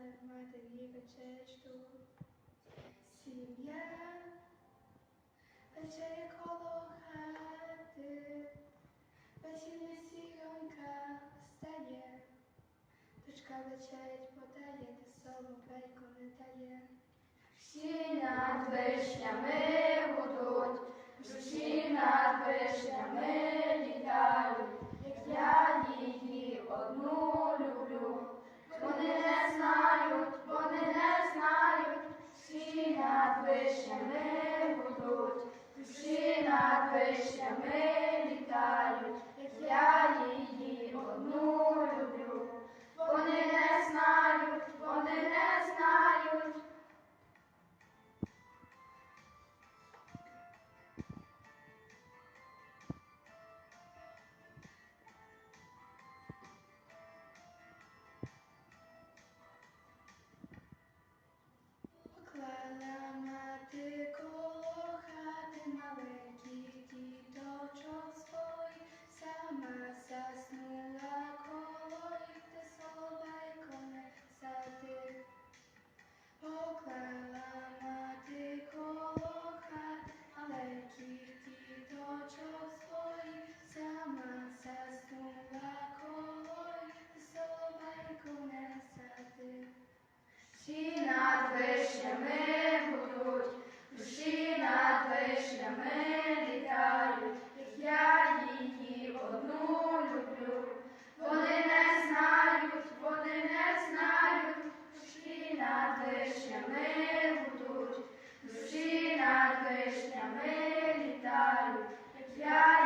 Мати матері вечечку. Сім'я вечеря коло хати, вечірня сіронька встає, дочка вечерять подає, та соловейко не дає. Всі над вишнями будуть, всі над вишнями. Над вишнями будуть, душі над вишнями над вишнями гудуть, душі над вишнями літають, я її одну люблю, вони не знають, вони не знають, душі над вишнями гудуть, душі над вишнями літають, як я.